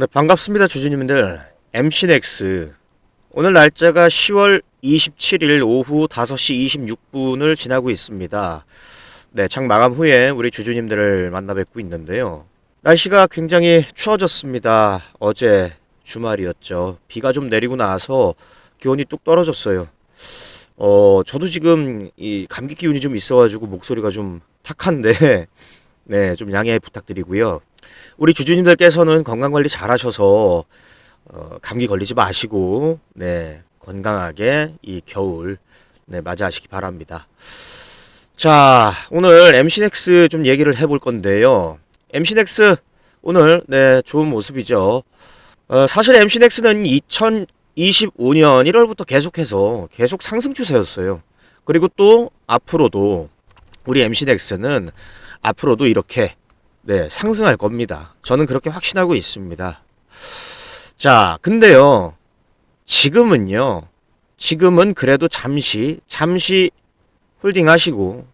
네, 반갑습니다, 주주님들. MC넥스. 오늘 날짜가 10월 27일 오후 5시 26분을 지나고 있습니다. 네, 장 마감 후에 우리 주주님들을 만나 뵙고 있는데요. 날씨가 굉장히 추워졌습니다. 어제 주말이었죠. 비가 좀 내리고 나서 기온이 뚝 떨어졌어요. 어, 저도 지금 이 감기 기운이 좀 있어가지고 목소리가 좀 탁한데, 네, 좀 양해 부탁드리고요. 우리 주주님들께서는 건강 관리 잘 하셔서, 어, 감기 걸리지 마시고, 네, 건강하게 이 겨울, 네, 맞이하시기 바랍니다. 자, 오늘 MC넥스 좀 얘기를 해볼 건데요. MC넥스, 오늘, 네, 좋은 모습이죠. 어, 사실 MC넥스는 2025년 1월부터 계속해서 계속 상승 추세였어요. 그리고 또 앞으로도 우리 MC넥스는 앞으로도 이렇게 네, 상승할 겁니다. 저는 그렇게 확신하고 있습니다. 자, 근데요. 지금은요. 지금은 그래도 잠시 잠시 홀딩 하시고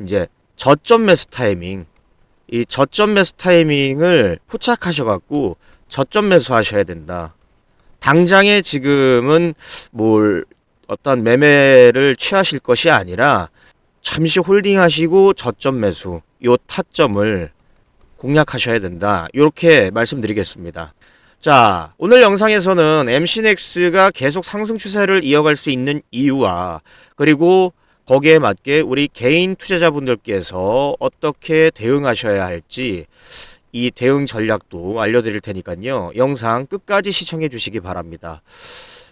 이제 저점 매수 타이밍 이 저점 매수 타이밍을 포착하셔 갖고 저점 매수 하셔야 된다. 당장에 지금은 뭘 어떤 매매를 취하실 것이 아니라 잠시 홀딩 하시고 저점 매수 요 타점을 공략하셔야 된다. 이렇게 말씀드리겠습니다. 자, 오늘 영상에서는 MC넥스가 계속 상승 추세를 이어갈 수 있는 이유와 그리고 거기에 맞게 우리 개인 투자자분들께서 어떻게 대응하셔야 할지 이 대응 전략도 알려드릴 테니까요. 영상 끝까지 시청해 주시기 바랍니다.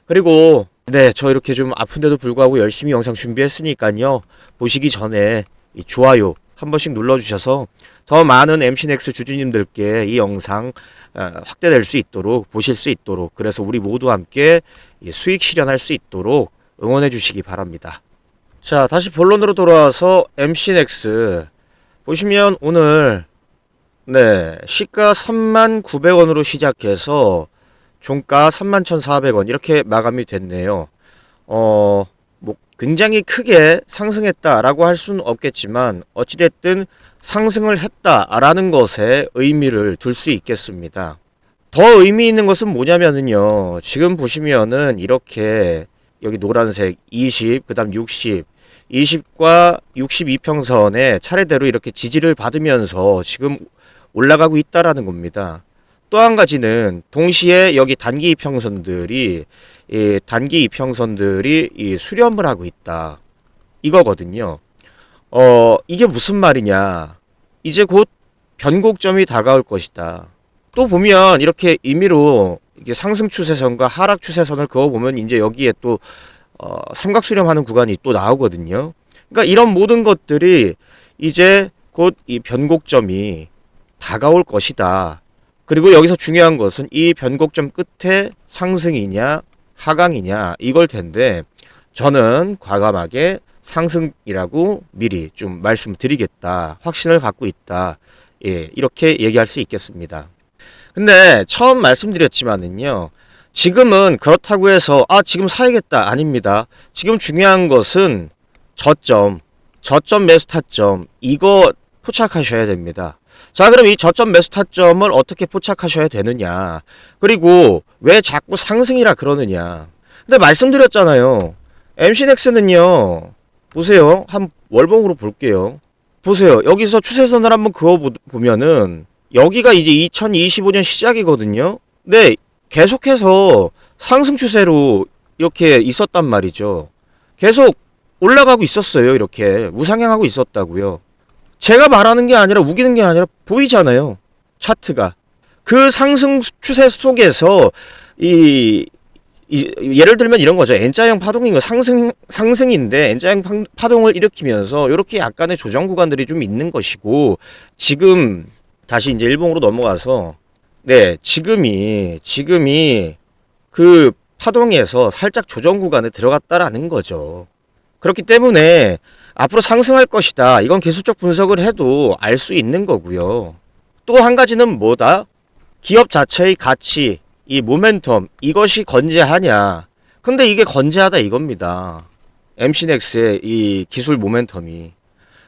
그리고 네, 저 이렇게 좀 아픈데도 불구하고 열심히 영상 준비했으니까요. 보시기 전에 이 좋아요 한 번씩 눌러주셔서 더 많은 MC넥스 주주님들께 이 영상 어, 확대될 수 있도록 보실 수 있도록 그래서 우리 모두 함께 이 수익 실현할 수 있도록 응원해 주시기 바랍니다. 자, 다시 본론으로 돌아와서 MC넥스 보시면 오늘 네, 시가 39,900원으로 시작해서 종가 31,400원 이렇게 마감이 됐네요. 어, 뭐 굉장히 크게 상승했다라고 할 수는 없겠지만 어찌됐든 상승을 했다라는 것에 의미를 둘 수 있겠습니다. 더 의미 있는 것은 뭐냐면은요. 지금 보시면은 이렇게 여기 노란색 20, 그다음 60, 20과 62평선에 차례대로 이렇게 지지를 받으면서 지금 올라가고 있다라는 겁니다. 또 한 가지는 동시에 여기 단기 이평선들이 이 단기 이평선들이 이 수렴을 하고 있다. 이거거든요. 어, 이게 무슨 말이냐. 이제 곧 변곡점이 다가올 것이다. 또 보면 이렇게 임의로 이게 상승 추세선과 하락 추세선을 그어 보면 이제 여기에 또 어, 삼각 수렴하는 구간이 또 나오거든요. 그러니까 이런 모든 것들이 이제 곧 이 변곡점이 다가올 것이다. 그리고 여기서 중요한 것은 이 변곡점 끝에 상승이냐 하강이냐 이걸 텐데 저는 과감하게 상승이라고 미리 좀 말씀드리겠다. 확신을 갖고 있다. 예, 이렇게 얘기할 수 있겠습니다. 근데 처음 말씀드렸지만은요. 지금은 그렇다고 해서 아, 지금 사야겠다. 아닙니다. 지금 중요한 것은 저점, 저점 매수 타점 이거 포착하셔야 됩니다. 자, 그럼 이 저점 매수 타점을 어떻게 포착하셔야 되느냐? 그리고 왜 자꾸 상승이라 그러느냐? 근데 말씀드렸잖아요. MC넥스는요. 보세요. 한 월봉으로 볼게요. 보세요. 여기서 추세선을 한번 그어 보면은 여기가 이제 2025년 시작이거든요. 근데 계속해서 상승 추세로 이렇게 있었단 말이죠. 계속 올라가고 있었어요. 이렇게 우상향하고 있었다고요. 제가 말하는 게 아니라 우기는 게 아니라 보이잖아요. 차트가. 그 상승 추세 속에서 이, 이 예를 들면 이런 거죠. N자형 파동인 거 상승 상승인데 N자형 파동을 일으키면서 이렇게 약간의 조정 구간들이 좀 있는 것이고 지금 다시 이제 일봉으로 넘어가서 네, 지금이 지금이 그 파동에서 살짝 조정 구간에 들어갔다라는 거죠. 그렇기 때문에 앞으로 상승할 것이다. 이건 기술적 분석을 해도 알 수 있는 거고요. 또 한 가지는 뭐다? 기업 자체의 가치, 이 모멘텀, 이것이 건재하냐. 근데 이게 건재하다 이겁니다. MC넥스의 이 기술 모멘텀이.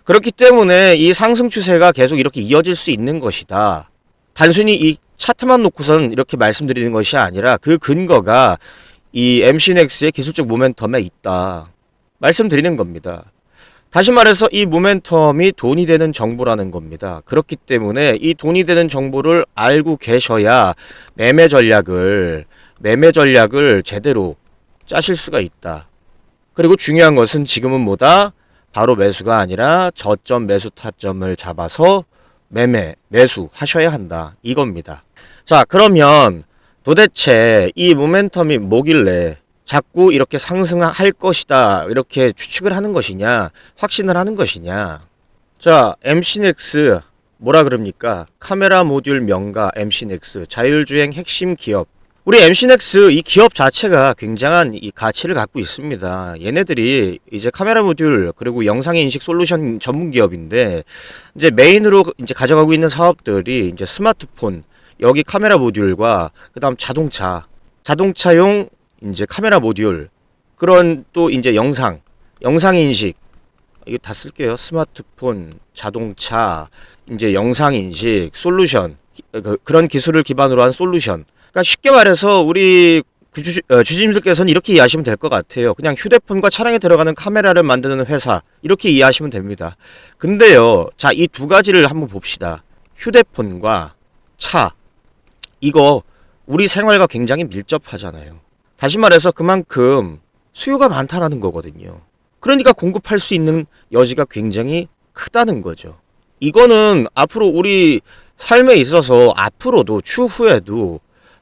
그렇기 때문에 이 상승 추세가 계속 이렇게 이어질 수 있는 것이다. 단순히 이 차트만 놓고선 이렇게 말씀드리는 것이 아니라 그 근거가 이 MC넥스의 기술적 모멘텀에 있다. 말씀드리는 겁니다. 다시 말해서 이 모멘텀이 돈이 되는 정보라는 겁니다. 그렇기 때문에 이 돈이 되는 정보를 알고 계셔야 매매 전략을 매매 전략을 제대로 짜실 수가 있다. 그리고 중요한 것은 지금은 뭐다? 바로 매수가 아니라 저점 매수 타점을 잡아서 매매, 매수 하셔야 한다. 이겁니다. 자, 그러면 도대체 이 모멘텀이 뭐길래 자꾸 이렇게 상승할 것이다. 이렇게 추측을 하는 것이냐? 확신을 하는 것이냐? 자, MC넥스 뭐라 그럽니까? 카메라 모듈 명가 MC넥스 자율주행 핵심 기업. 우리 MC넥스 이 기업 자체가 굉장한 이 가치를 갖고 있습니다. 얘네들이 이제 카메라 모듈 그리고 영상 인식 솔루션 전문 기업인데 이제 메인으로 이제 가져가고 있는 사업들이 이제 스마트폰 여기 카메라 모듈과 그다음 자동차 자동차용 이제 카메라 모듈 그런 또 이제 영상 영상 인식 이거 다 쓸게요. 스마트폰, 자동차, 이제 영상 인식, 솔루션 그, 그런 기술을 기반으로 한 솔루션. 그러니까 쉽게 말해서 우리 그 주, 어, 주주님들께서는 이렇게 이해하시면 될 것 같아요. 그냥 휴대폰과 차량에 들어가는 카메라를 만드는 회사 이렇게 이해하시면 됩니다. 근데요, 자 이 두 가지를 한번 봅시다. 휴대폰과 차 이거 우리 생활과 굉장히 밀접하잖아요. 다시 말해서 그만큼 수요가 많다라는 거거든요. 그러니까 공급할 수 있는 여지가 굉장히 크다는 거죠. 이거는 앞으로 우리 삶에 있어서 앞으로도 추후에도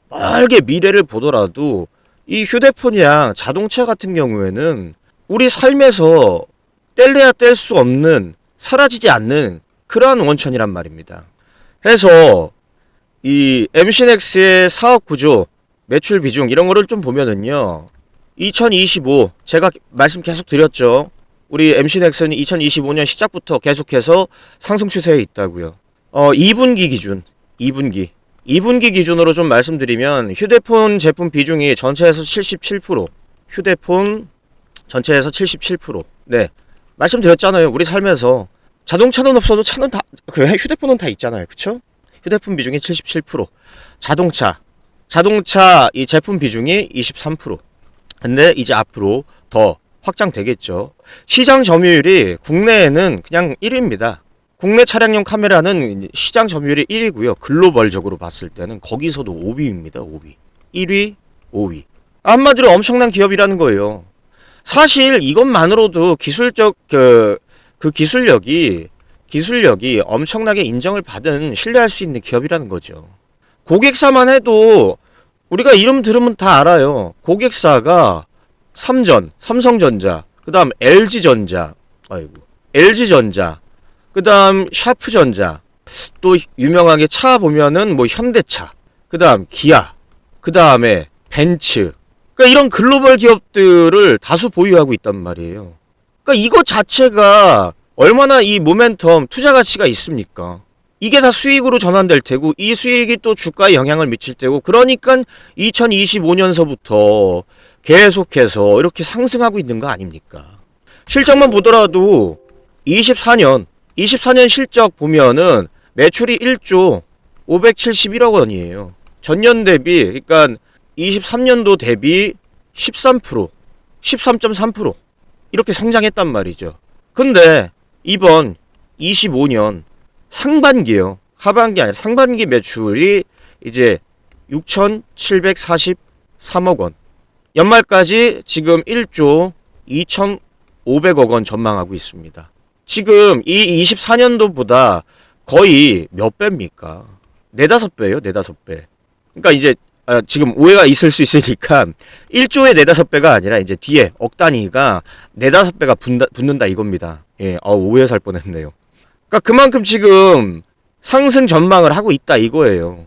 멀게 미래를 보더라도 이 휴대폰이랑 자동차 같은 경우에는 우리 삶에서 뗄래야 뗄 수 없는 사라지지 않는 그러한 원천이란 말입니다. 해서 이 MC넥스의 사업 구조, 매출 비중 이런 거를 좀 보면은요. 2025 제가 말씀 계속 드렸죠. 우리 MC넥스는 2025년 시작부터 계속해서 상승 추세에 있다고요. 어 2분기 기준, 2분기 2분기 기준으로 좀 말씀드리면 휴대폰 제품 비중이 전체에서 77%, 휴대폰 전체에서 77%. 네. 말씀드렸잖아요. 우리 삶에서 자동차는 없어도 차는 다 그 휴대폰은 다 있잖아요. 그쵸 휴대폰 비중이 77%. 자동차. 자동차 이 제품 비중이 23%. 근데 이제 앞으로 더 확장되겠죠. 시장 점유율이 국내에는 그냥 1위입니다. 국내 차량용 카메라는 시장 점유율이 1위고요. 글로벌적으로 봤을 때는 거기서도 5위입니다. 5위. 1위, 5위. 한마디로 엄청난 기업이라는 거예요. 사실 이것만으로도 기술적 그, 그 기술력이 기술력이 엄청나게 인정을 받은 신뢰할 수 있는 기업이라는 거죠. 고객사만 해도 우리가 이름 들으면 다 알아요. 고객사가 삼전, 삼성전자, 그 다음 LG전자, 아이고, LG전자, 그 다음 샤프전자, 또 유명하게 차 보면은 뭐 현대차, 그 다음 기아, 그 다음에 벤츠. 그러니까 이런 글로벌 기업들을 다수 보유하고 있단 말이에요. 그러니까 이것 자체가 얼마나 이 모멘텀 투자 가치가 있습니까? 이게 다 수익으로 전환될 테고 이 수익이 또 주가에 영향을 미칠 테고 그러니까 2025년서부터 계속해서 이렇게 상승하고 있는 거 아닙니까? 실적만 보더라도 24년 24년 실적 보면은 매출이 1조 571억 원이에요. 전년 대비 그러니까 23년도 대비 13% 13.3% 이렇게 성장했단 말이죠. 근데 이번 25년 상반기요. 하반기 아니라 상반기 매출이 이제 6,743억 원. 연말까지 지금 1조 2,500억 원 전망하고 있습니다. 지금 이 24년도보다 거의 몇 배입니까? 네다섯 배요, 네다섯 배. 그러니까 이제 아, 지금 오해가 있을 수 있으니까 1조에 네다섯 배가 아니라 이제 뒤에 억 단위가 네다섯 배가 붙는다, 붙는다 이겁니다. 예, 아, 오해 살 뻔했네요. 그러니까 그만큼 지금 상승 전망을 하고 있다 이거예요.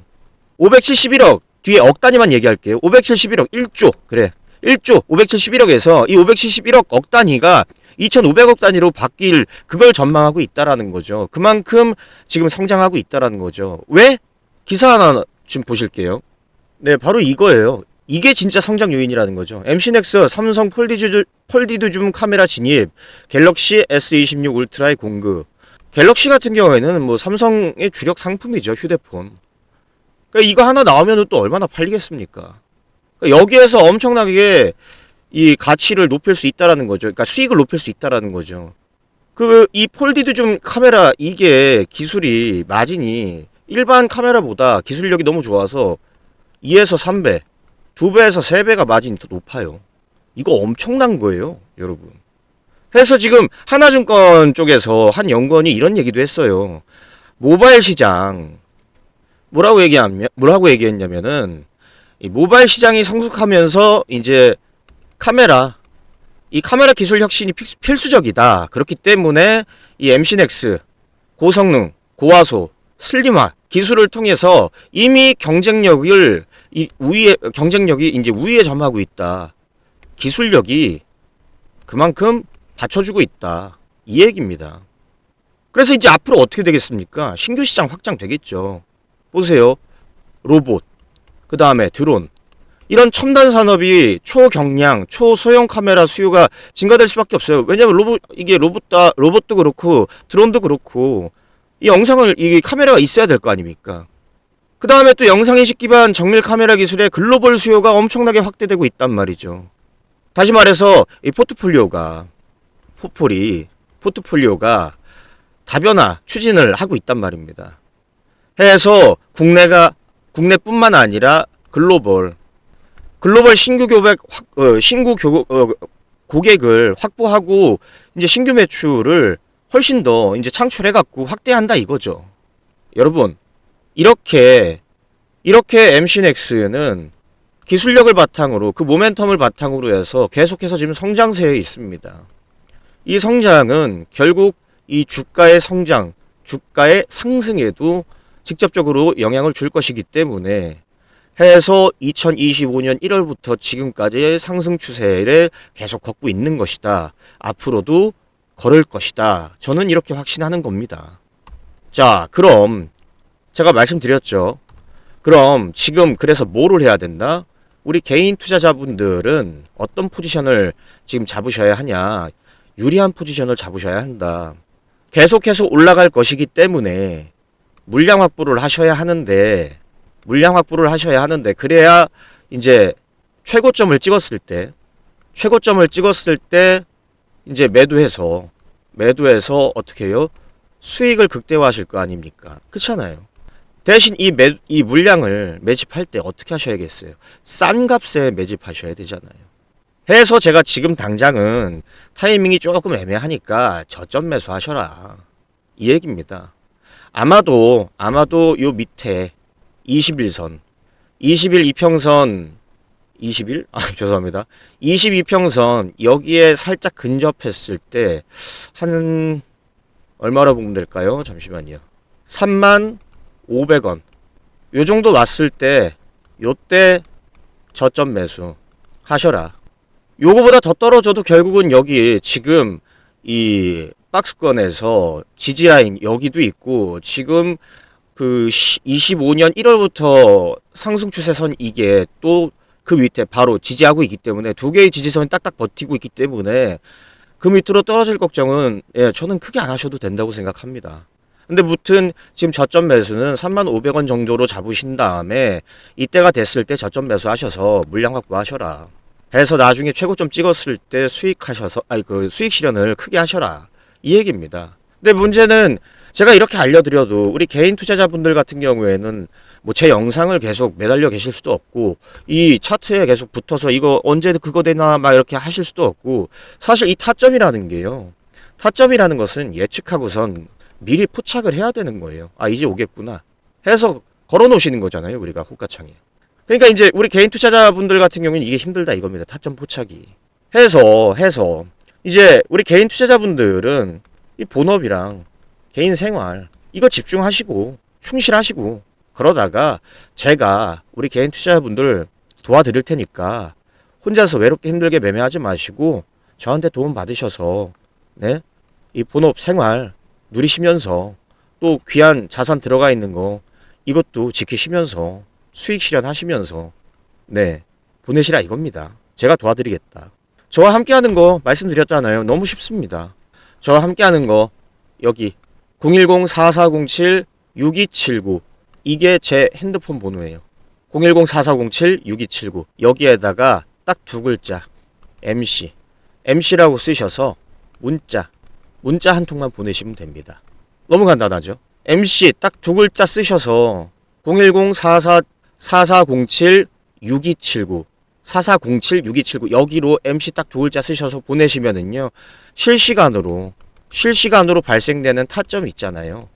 571억 뒤에 억 단위만 얘기할게요. 571억 1조 그래 1조 571억에서 이 571억 억 단위가 2,500억 단위로 바뀔 그걸 전망하고 있다라는 거죠. 그만큼 지금 성장하고 있다라는 거죠. 왜? 기사 하나 지금 보실게요. 네, 바로 이거예요. 이게 진짜 성장 요인이라는 거죠. MC넥스 삼성 폴디즈 폴디드 줌 카메라 진입, 갤럭시 S26 울트라의 공급. 갤럭시 같은 경우에는 뭐 삼성의 주력 상품이죠, 휴대폰. 그러니까 이거 하나 나오면 또 얼마나 팔리겠습니까? 그러니까 여기에서 엄청나게 이 가치를 높일 수 있다라는 거죠. 그러니까 수익을 높일 수 있다라는 거죠. 그 이 폴디드 좀 카메라 이게 기술이 마진이 일반 카메라보다 기술력이 너무 좋아서 2에서 3배, 2배에서 3배가 마진이 더 높아요. 이거 엄청난 거예요, 여러분. 그래서 지금 하나증권 쪽에서 한 연구원이 이런 얘기도 했어요. 모바일 시장 뭐라고 얘기하면 뭐라고 얘기했냐면은 이 모바일 시장이 성숙하면서 이제 카메라 이 카메라 기술 혁신이 필수- 필수적이다. 그렇기 때문에 이 MC넥스 고성능, 고화소, 슬림화 기술을 통해서 이미 경쟁력을 이 우위에 경쟁력이 이제 우위에 점하고 있다. 기술력이 그만큼 받쳐주고 있다. 이 얘기입니다. 그래서 이제 앞으로 어떻게 되겠습니까? 신규 시장 확장 되겠죠. 보세요. 로봇, 그 다음에 드론. 이런 첨단 산업이 초경량, 초소형 카메라 수요가 증가될 수밖에 없어요. 왜냐면 로봇, 이게 로봇다, 로봇도 그렇고, 드론도 그렇고, 이 영상을, 이 카메라가 있어야 될 거 아닙니까? 그 다음에 또 영상 인식 기반 정밀 카메라 기술의 글로벌 수요가 엄청나게 확대되고 있단 말이죠. 다시 말해서 이 포트폴리오가, 포폴이, 포트폴리오가 다변화 추진을 하고 있단 말입니다. 해서 국내가 국내뿐만 아니라 글로벌 글로벌 신규 교백 확, 어, 신규 교, 어, 고객을 확보하고 이제 신규 매출을 훨씬 더 이제 창출해 갖고 확대한다 이거죠. 여러분 이렇게 이렇게 MC넥스는 기술력을 바탕으로 그 모멘텀을 바탕으로 해서 계속해서 지금 성장세에 있습니다. 이 성장은 결국 이 주가의 성장, 주가의 상승에도 직접적으로 영향을 줄 것이기 때문에 해서 2025년 1월부터 지금까지의 상승 추세를 계속 걷고 있는 것이다. 앞으로도 걸을 것이다. 저는 이렇게 확신하는 겁니다. 자, 그럼 제가 말씀드렸죠. 그럼 지금 그래서 뭐를 해야 된다? 우리 개인 투자자분들은 어떤 포지션을 지금 잡으셔야 하냐? 유리한 포지션을 잡으셔야 한다. 계속해서 올라갈 것이기 때문에 물량 확보를 하셔야 하는데 물량 확보를 하셔야 하는데 그래야 이제 최고점을 찍었을 때 최고점을 찍었을 때 이제 매도해서 매도해서 어떻게 해요? 수익을 극대화하실 거 아닙니까? 그렇잖아요. 대신 이, 매, 이 물량을 매집할 때 어떻게 하셔야겠어요? 싼 값에 매집하셔야 되잖아요. 해서 제가 지금 당장은 타이밍이 조금 애매하니까 저점 매수하셔라. 이 얘기입니다. 아마도 아마도 요 밑에 21선 21 이평선 21? 아 죄송합니다. 22평선 여기에 살짝 근접했을 때 한 얼마로 보면 될까요? 잠시만요. 3만 500원. 요 정도 왔을 때 요때 저점 매수 하셔라. 요거보다 더 떨어져도 결국은 여기 지금 이 박스권에서 지지라인 여기도 있고 지금 그 25년 1월부터 상승 추세선 이게 또 그 밑에 바로 지지하고 있기 때문에 두 개의 지지선이 딱딱 버티고 있기 때문에 그 밑으로 떨어질 걱정은 예, 저는 크게 안 하셔도 된다고 생각합니다. 근데 무튼 지금 저점 매수는 35,500원 정도로 잡으신 다음에 이때가 됐을 때 저점 매수하셔서 물량 확보하셔라. 해서 나중에 최고점 찍었을 때 수익하셔서 아니 그 수익 실현을 크게 하셔라. 이 얘기입니다. 근데 문제는 제가 이렇게 알려드려도 우리 개인 투자자분들 같은 경우에는 뭐 제 영상을 계속 매달려 계실 수도 없고 이 차트에 계속 붙어서 이거 언제 그거 되나 막 이렇게 하실 수도 없고 사실 이 타점이라는 게요. 타점이라는 것은 예측하고선 미리 포착을 해야 되는 거예요. 아 이제 오겠구나. 해서 걸어 놓으시는 거잖아요. 우리가 호가창에. 그러니까 이제 우리 개인 투자자분들 같은 경우는 이게 힘들다 이겁니다. 타점 포착이. 해서 해서 이제 우리 개인 투자자분들은 이 본업이랑 개인 생활 이거 집중하시고 충실하시고 그러다가 제가 우리 개인 투자자분들 도와드릴 테니까 혼자서 외롭게 힘들게 매매하지 마시고 저한테 도움 받으셔서 네? 이 본업 생활 누리시면서 또 귀한 자산 들어가 있는 거 이것도 지키시면서 수익 실현하시면서 네 보내시라 이겁니다. 제가 도와드리겠다. 저와 함께하는 거 말씀드렸잖아요. 너무 쉽습니다. 저와 함께하는 거 여기 010-4407-6279 이게 제 핸드폰 번호예요. 010-4407-6279 여기에다가 딱 두 글자 MC MC라고 쓰셔서 문자 문자 한 통만 보내시면 됩니다. 너무 간단하죠? MC 딱 두 글자 쓰셔서 010-4407-6279 4407-6279 여기로 MC 딱 두 글자 쓰셔서 보내시면은요 실시간으로 실시간으로 발생되는 타점 있잖아요.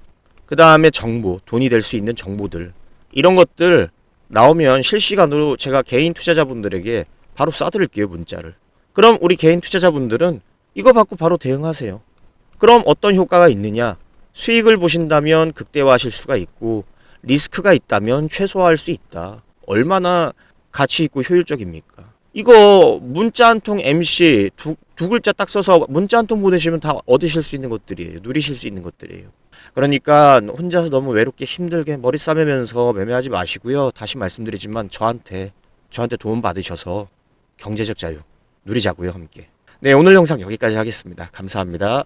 그 다음에 정보, 돈이 될 수 있는 정보들 이런 것들 나오면 실시간으로 제가 개인 투자자분들에게 바로 쏴드릴게요 문자를. 그럼 우리 개인 투자자분들은 이거 받고 바로 대응하세요. 그럼 어떤 효과가 있느냐? 수익을 보신다면 극대화하실 수가 있고 리스크가 있다면 최소화할 수 있다. 얼마나 가치 있고 효율적입니까? 이거 문자 한 통 MC 두, 두 글자 딱 써서 문자 한 통 보내시면 다 얻으실 수 있는 것들이에요. 누리실 수 있는 것들이에요. 그러니까 혼자서 너무 외롭게 힘들게 머리 싸매면서 매매하지 마시고요. 다시 말씀드리지만 저한테 저한테 도움 받으셔서 경제적 자유 누리자고요 함께. 네 오늘 영상 여기까지 하겠습니다. 감사합니다.